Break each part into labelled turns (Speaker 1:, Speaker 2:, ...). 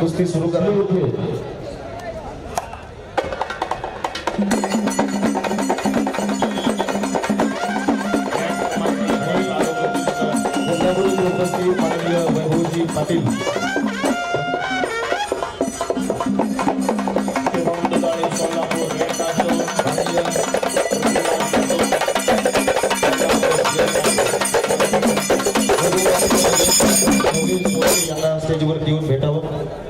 Speaker 1: कुस्ती सुरू करा माननीय वैभवजी पाटील स्टेजवरती येऊन भेटावं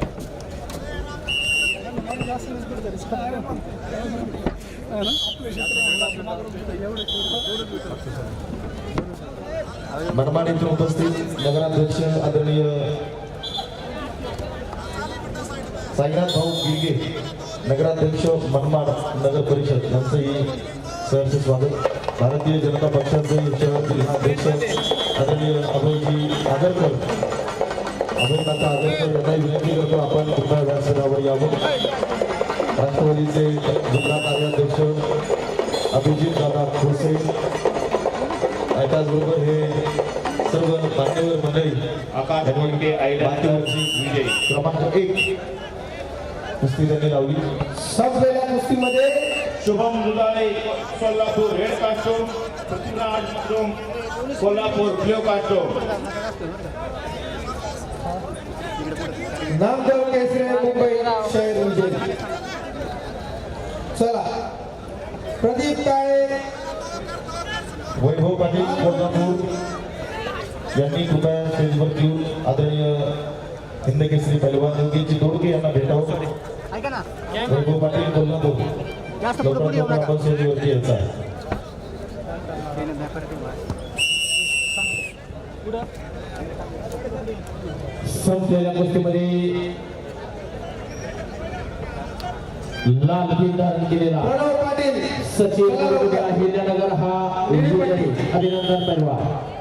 Speaker 1: येथून उपस्थित नगराध्यक्ष आदरणीय साईनाथ भाऊ गिरगे, नगराध्यक्ष मनमाड नगर परिषद, यांचंही सहर्ष स्वागत. भारतीय जनता पक्षाचे शहर जिल्हाध्यक्ष आदरणीय अभयजी आगरकर. अभयनाथा आगरकर यांनाही विनंती करतो व्यासपीठावर यावं राष्ट्रवादीचे जिल्हा कार्याध्यक्ष अभिजित दादा खोसे त्याचबरोबर हे सर्व मान्यवर मंडळी
Speaker 2: आकाश विजय.
Speaker 1: क्रमांक एक. कुस्ती त्यांनी लावली.
Speaker 3: संपलेल्या कुस्तीमध्ये
Speaker 2: शुभम दुधाळे सोलापूर रेड कास्टो पृथ्वीराज सोम कोल्हापूर ब्ल्यू कास्टो
Speaker 3: नामदेव केसरी चला. प्रदीप काळे.
Speaker 1: वैभव पाटील कोल्हापूर. यांनी कृपया स्टेजवर घेऊन आदरणीय हिंदकेसरी पैलवान योगीची दोडके यांना भेटावं. वैभव पाटील कोल्हापूर. आपण स्टेजवरती यायचं आहे.
Speaker 4: संपलेल्या कुस्तीमध्ये लाल किल्ला धारण केलेला
Speaker 3: प्रणव पाटील.
Speaker 4: हिरण्यानगर हा अभिनंदन पैलवान